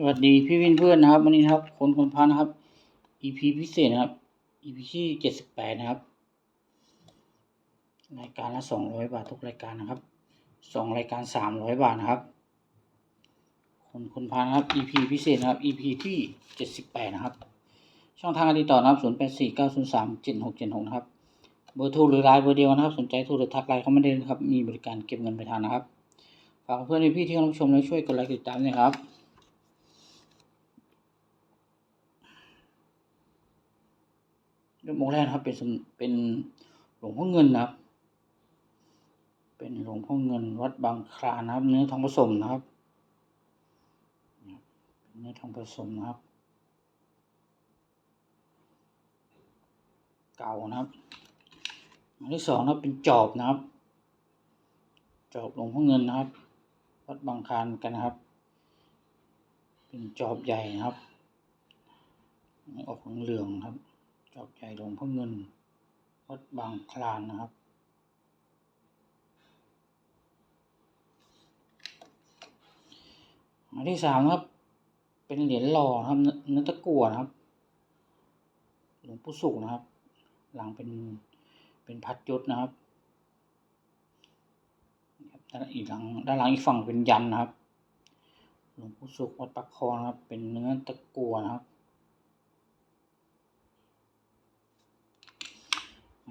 สวัสดีพี่วินเพื่อนนะครับ วันนี้นะครับ คนคนพานะครับ EP พิเศษนะครับ EP ที่เจ็ดสิบแปดนะครับ รายการละสองร้อยบาททุกรายการนะครับสองรายการสามร้อยบาทนะครับ คนคนพานะครับ EP พิเศษนะครับ EP ที่เจ็ดสิบแปดนะครับ ช่องทางการติดต่อนะครับศูนย์แปดสี่เก้าศูนย์สามเจ็ดหกเจ็ดหกนะครับ เบอร์โทรหรือไลน์เบอร์เดียวนะครับ สนใจโทรหรือทักไลน์เข้ามาได้นะครับ มีบริการเก็บเงินไปลายทางนะครับ ฝากเพื่อนพี่ๆที่กำลังชมและช่วยกดไลค์ติดตามด้วยครับ โมงแรกนะครับ เป็นเป็นหลวงพ่อเงินนะครับ เป็นหลวงพ่อเงินวัดบางคลานะครับ เนื้อทองผสมนะครับเนื้อทองผสมนะครับ เก่านะครับอันที่สองนะครับเป็นจอบนะครับ จอบหลวงพ่อเงินนะครับวัดบางคลานกันนะครับ เป็นจอบใหญ่นะครับออกเหลืองครับ จอบใหญ่หลวงพ่อเงินวัดบางคลานนะครับ อันที่สามครับ เป็นเหรียญหล่อครับเนื้อเนื้อตะกั่วนะครับ หลวงปู่สุขนะครับ หลังเป็นเป็นพัดยศนะครับด้านอีกหลังด้านหลังอีกฝั่งเป็นยันนะครับ หลวงปู่สุขวัดปักคอนะครับ เป็นเนื้อตะกั่วนะครับ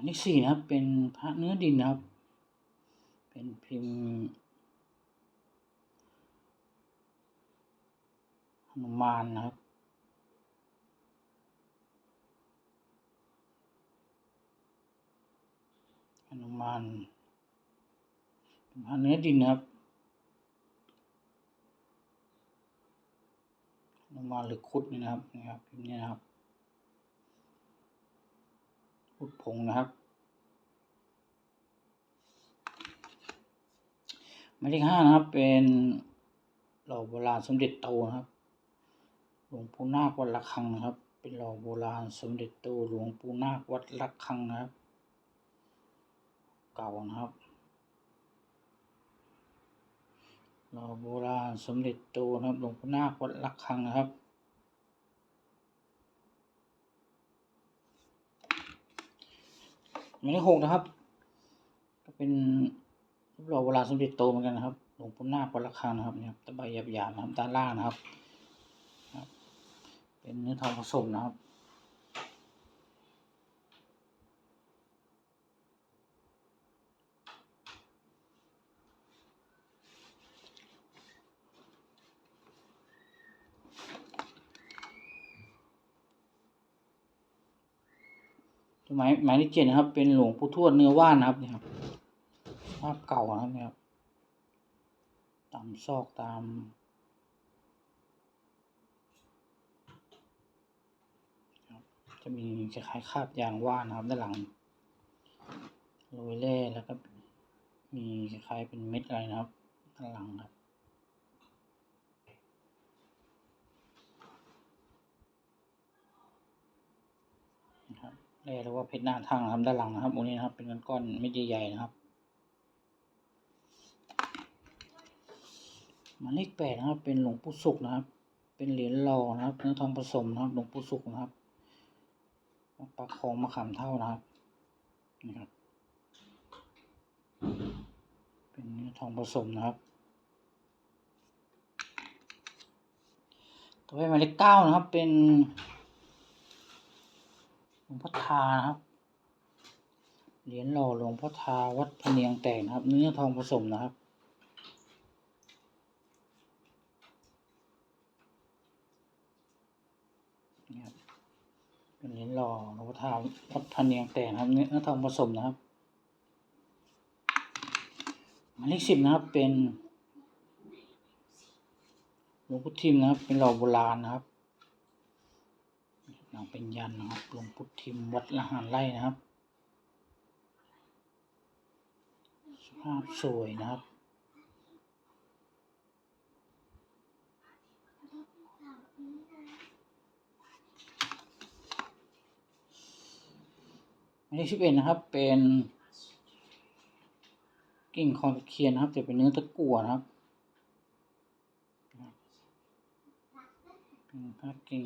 อันที่สี่นะครับ เป็นพระเนื้อดินนะครับ เป็นพิมพ์หนุมานนะครับหนุมานเป็นพระเนื้อดินนะครับหนุมานหรือคุดนี่นะครับนี่ครับพิมพ์นี้นะครับ พุทธผงนะครับ หมายเลขห้านะครับ เป็นหล่อโบราณสมเด็จโตนะครับ หลวงปู่นาควัดระฆังนะครับ เป็นหล่อโบราณสมเด็จโตหลวงปู่นาควัดระฆังนะครับ เก่านะครับหล่อโบราณสมเด็จโตนะครับ หลวงปู่นาควัดระฆังนะครับ หมายเลขหกนะครับ ก็เป็นรูปหล่อโบราณสมเด็จโตเหมือนกันนะครับ หลวงปู่นาควัดระฆังนะครับเนี่ยครับตะไบหยาบๆนะครับด้านล่างนะครับครับเป็นเนื้อทองผสมนะครับ หมายหมายเลขเจ็ดนะครับ เป็นหลวงปู่ทวดเนื้อว่านนะครับเนี่ยครับภาพเก่านะครับเนี่ยครับตามซอกตามจะมีคล้ายๆคาบยางว่านนะครับด้านหลังโรยแร่แล้วก็มีคล้ายๆเป็นเม็ดอะไรนะครับด้านหลังครับ นะครับ แร่หรือว่าเพชรหน้าทั่งนะครับด้านหลังนะครับองค์นี้นะครับ เป็นก้อนๆเม็ดใหญ่ๆนะครับหมายเลขแปดนะครับ เป็นหลวงปู่สุขนะครับ เป็นเหรียญหล่อนะครับเนื้อทองผสมนะครับ หลวงปู่สุขนะครับปลาคองมะขามเท่านะครับนี่ครับ เป็นเนื้อทองผสมนะครับต่อไปหมายเลขเก้านะครับ เป็น หลวงพ่อทานะครับ เหรียญหล่อหลวงพ่อทาวัดพเนียงแตกนะครับ เนื้อทองผสมนะครับ นี่ครับ เป็นเหรียญหล่อหลวงพ่อทาวัดพเนียงแตกนะครับเนื้อทองผสมนะครับหมายเลขสิบนะครับ เป็นหลวงพุทธิมนะครับ เป็นหล่อโบราณนะครับ ลังเป็นยันนะครับหลวงพุทธิมวัดละหารไร่นะครับ สภาพสวยนะครับหมายเลขสิบเอ็ดนะครับ เป็นกิ่งคอนเคียนนะครับแต่เป็นเนื้อตะกั่วนะครับอืมพระกิ่ง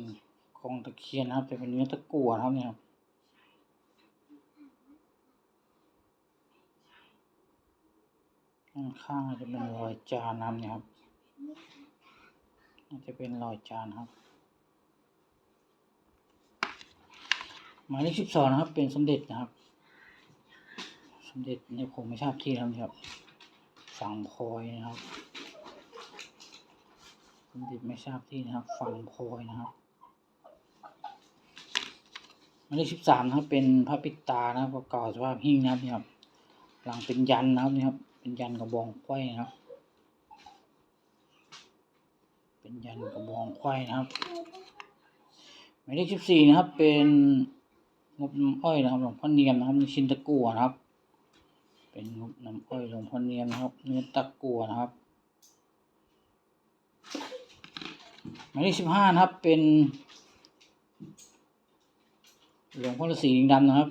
คลองตะเคียนนะครับจะเป็นเนื้อตะกั่วนะครับเนี่ยครับด้านข้างจะเป็นรอยจานนะครับเนี่ยครับน่าจะเป็นรอยจานครับ หมายเลขสิบสองนะครับ เป็นสมเด็จนะครับ สมเด็จเนี่ยผมไม่ทราบที่นะครับ ฝั่งพลอยนะครับ สมเด็จไม่ทราบที่นะครับ ฝั่งพลอยนะครับ หมายเลขสิบสามนะครับเป็นพระปิตานะครับเก่าสภาพหิ้งนะครับเนี่ยครับหลังเป็นยันนะครับเนี่ยครับเป็นยันกระบองไขว้นะครับ เป็นยันกระบองไขว้นะครับหมายเลขสิบสี่นะครับ เป็นงบน้ำอ้อยนะครับหลวงพ่อเนียมนะครับในชินตะกัวนะครับ เป็นงบน้ำอ้อยหลวงพ่อเนียมนะครับเนื้อตะกัวนะครับหมายเลขสิบห้านะครับเป็น หลวงพ่อฤาษีลิงดำนะครับ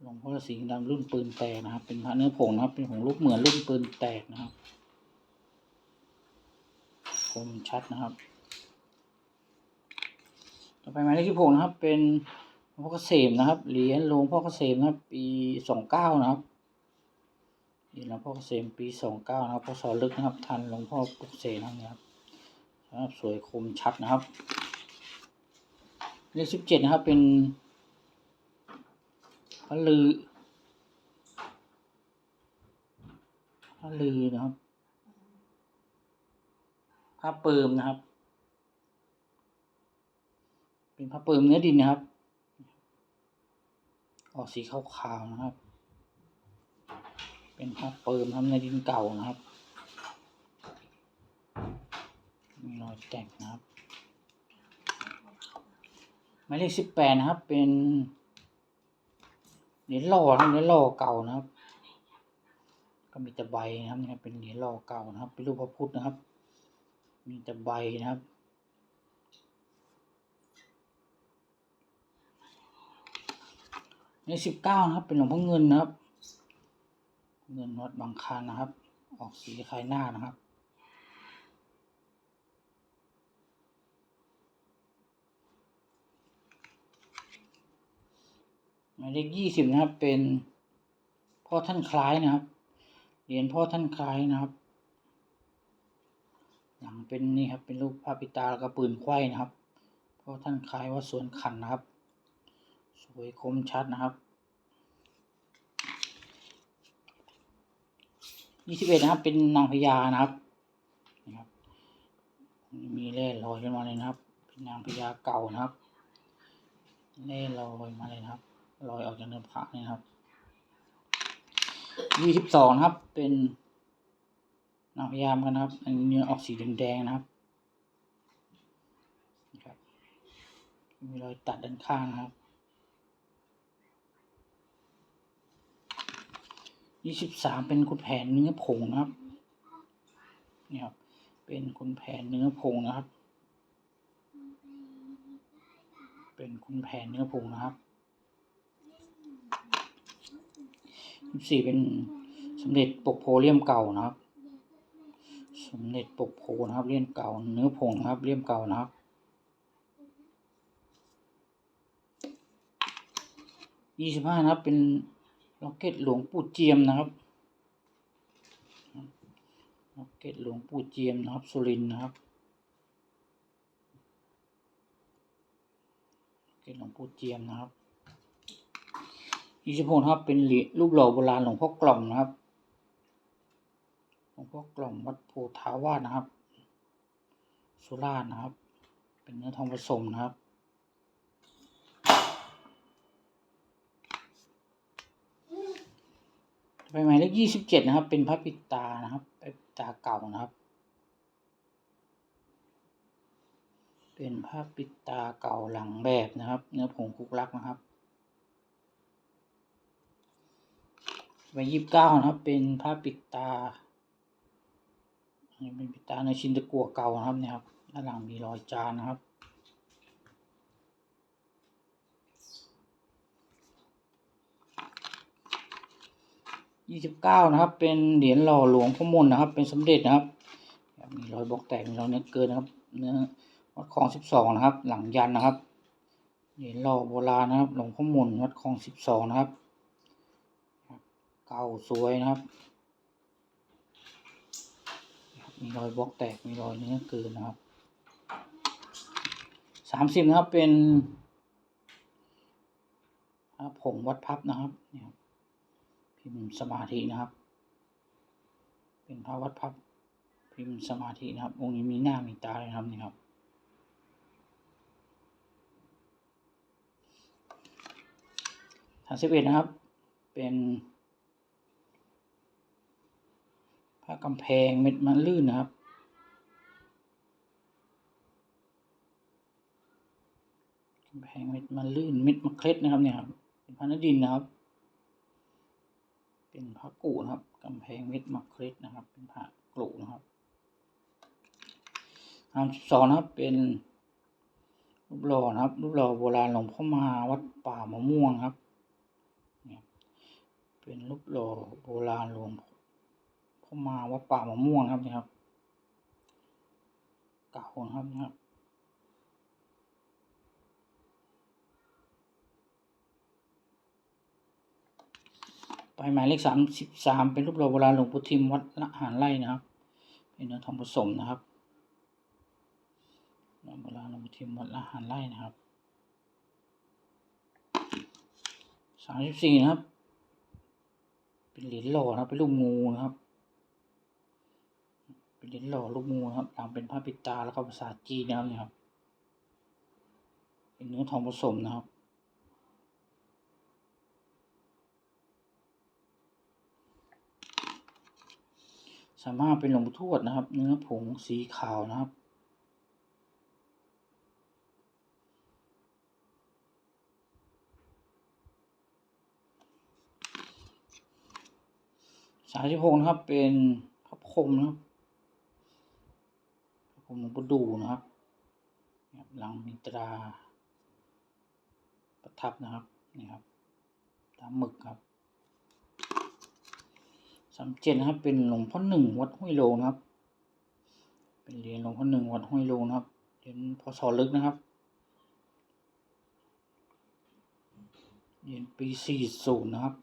หลวงพ่อฤาษีลิงดำรุ่นปืนแตกนะครับ เป็นพระเนื้อผงนะครับ เป็นผงลูกเหมือนรุ่นปืนแตกนะครับ คมชัดนะครับ ต่อไปหมายเลขที่หกนะครับ เป็นหลวงพ่อเกษมนะครับ เหรียญหลวงพ่อเกษมนะครับ ปีสองเก้านะครับเหรียญหลวงพ่อเกษมปีสองเก้านะครับพศลึกนะครับ ทันหลวงพ่อปุกเสกนะครับนะครับ สวยคมชัดนะครับ เลขสิบเจ็ดนะครับเป็นพระลือพระลือนะครับพระเปิมนะครับ เป็นพระเปิมเนื้อดินนะครับ ออกสีขาวๆนะครับ เป็นพระเปิมทำในดินเก่านะครับมีรอยแตกนะครับายเลขสิบแปดนะครับ เป็นเหรียญล่อนะเหรียญล่อเก่านะครับ ก็มีแต่ใบนะครับนี่เป็นเหรียญล่อเก่านะครับ เป็นรูปพระพุทธนะครับ มีแต่ใบนะครับในสิบเก้านะครับ เป็นหลวงพ่อเงินนะครับ เงินวัดบางคานนะครับ ออกสีคล้ายหน้านะครับ มายเลขยี่สิบนะครับ เป็นพ่อท่านคล้ายนะครับเหรียญพ่อท่านคล้ายนะครับหลังเป็นนี่ครับเป็นรูปพระปิตาแล้วก็ปืนไขว้นะครับพ่อท่านคล้ายว่าสวนขันนะครับ สวยคมชัดนะครับยี่สิบเอ็ดนะครับ เป็นนางพญานะครับนี่ครับ มีเล่ลอยขึ้นมาเลยนะครับ เป็นนางพญาเก่านะครับเล่ลอยมาเลยนะครับ ลอยออกจากเนื้อผ้านี่นะครับยี่สิบสองครับ เป็นนางพญามกันนะครับอันนี้เนื้อออกสีแดงๆนะครับนะครับ มีรอยตัดด้านข้างนะครับยี่สิบสามเป็นคุณแผนเนื้อผงนะครับนี่ครับ เป็นคุณแผนเนื้อผงนะครับ เป็นคุณแผนเนื้อผงนะครับยี่ สิบสี่เป็นสมเด็จปกโพเลี่ยมเก่านะครับ สมเด็จปกโพนะครับเลี่ยมเก่า เนื้อผงนะครับเลี่ยมเก่านะครับยี่สิบห้านะครับเป็นล็อกเก็ตหลวงปู่เจียมนะครับล็อกเก็ตหลวงปู่เจียมนะครับสุรินทร์นะครับล็อกเก็ตหลวงปู่เจียมนะครับ ยี่สิบหกนะครับเป็นหลีรูปหล่อโบราณหลวงพ่อกล่อมนะครับ หลวงพ่อกล่อมวัดโพธาวาสนะครับ สุราษฎร์นะครับ เป็นเนื้อทองผสมนะครับไปหมายเลขยี่สิบเจ็ดนะครับ เป็นพระปิตานะครับพระปิตาเก่านะครับ เป็นพระปิตาเก่าหลังแบบนะครับ เนื้อผงคุกลักนะครับ ไปยี่สิบเก้านะครับ เป็นพระปิดตาอันนี้เป็นปิดตาในชินตะกัวเก่านะครับเนี่ยครับด้านหลังมีรอยจานนะครับยี่สิบเก้านะครับ เป็นเหรียญหล่อหลวงพ่อมนนะครับ เป็นสมเด็จนะครับ มีรอยบอกแตกมีรอยเนื้อเกินนะครับ เนื้อวัดคลองสิบสองนะครับ หลังยันนะครับเหรียญหล่อโบราณนะครับ หลวงพ่อมนวัดคลองสิบสองนะครับ เก่าสวยนะครับ มีรอยบล็อกแตก มีรอยเนื้อเกินนะครับสามสิบนะครับเป็นผงวัดพับนะครับเนี่ยครับพิมพ์สมาธินะครับ เป็นพระวัดพับพิมพ์สมาธินะครับองค์นี้มีหน้ามีตาเลยนะครับนี่ครับสามสิบเอ็ดนะครับ เป็น พระกำแพงเม็ดมันลื่นนะครับ กำแพงเม็ดมันลื่นเม็ดมะเคล็ดนะครับเนี่ยครับเป็นพระนดินนะครับ เป็นพระกุนะครับ กำแพงเม็ดมะเคล็ดนะครับ เป็นพระกลุนะครับสามสิบสองนะครับเป็นรูปหล่อนะครับ รูปหล่อโบราณหลวงพ่อมาวัดป่ามะม่วงครับเนี่ยเป็นรูปหล่อโบราณหลวงพ่อ มาวัดป่ามะม่วงครับนี่ครับเก่านะครับนี่ครับไปหมายเลขสามสิบสามเป็นรูปหล่อโบราณหลวงปู่ทิมวัดละหารไร่นะครับ เป็นเนื้อทองผสมนะครับหล่อโบราณหลวงปู่ทิมวัดละหารไร่นะครับสามสิบสี่นะครับ เป็นเหรียญหล่อนะครับเป็นรูปงูนะครับ เป็นเหรียญหล่อรูปงูนะครับหลังเป็นผ้าปิดตาแล้วก็ภาษาจีนนะครับเนี่ยครับ เป็นเนื้อทองผสมนะครับ สามารถเป็นหลวงปู่ทวดนะครับ เนื้อผงสีขาวนะครับสามสิบหกนะครับเป็นพระพรมนะครับ มหลวงปู่ดูนะครับ หลังมีตรา ประทับนะครับ นี่ครับ ตามหมึกครับสามเจ็ดนะครับ เป็นหลวงพ่อหนึ่งวัดห้วยโลนะครับ เป็นเหรียญหลวงพ่อหนึ่งวัดห้วยโลนะครับ เหรียญพศลึกนะครับ เหรียญปีสี่ศูนย์นะครับ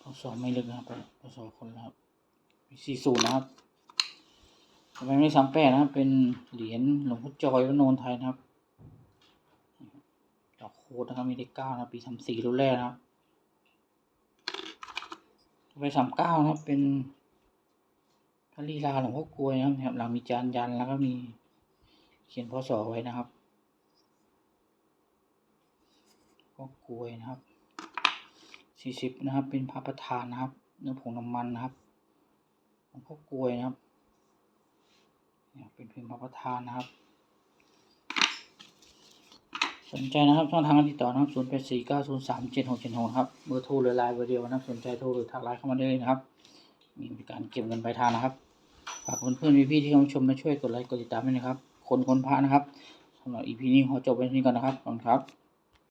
พศไม่ลึกนะครับพศคนละครับปีสี่ศูนย์นะครับ ต่อไปไม่สามแปดนะครับ เป็นเหรียญหลวงพ่อจอยวัดโนนไทยนะครับดอกโคดนะครับมีเลขเก้านะปีสามสี่รุ่นแรกนะครับไปสามเก้านะครับ เป็นพระลีลาหลวงพ่อกลวยนะครับ หลังมีจานยันแล้วก็มีเขียนพศไว้นะครับพ่อกลวยนะครับสี่สิบนะครับ เป็นพระประธานนะครับ เนื้อผงน้ำมันนะครับหลวงพ่อกลวยนะครับ เนี่ยเป็นเพียงพระประธานนะครับ สนใจนะครับช่องทางการติดต่อนะครับ0 8 4 9 0 3 7 6 7 6ครับเบอร์โทรหรือไลน์เบอร์เดียวนะครับ สนใจโทรหรือทักไลน์เข้ามาได้เลยนะครับ มีบริการเก็บเงินปลายทางนะครับฝากเพื่อนๆพี่ๆที่เข้ามาชมมาช่วยกดไลค์กดติดตามด้วยนะครับ คนคนพระนะครับสำหรับอีพีนี้ขอจบไว้ที่นี้ก่อนนะครับขอบคุณครับ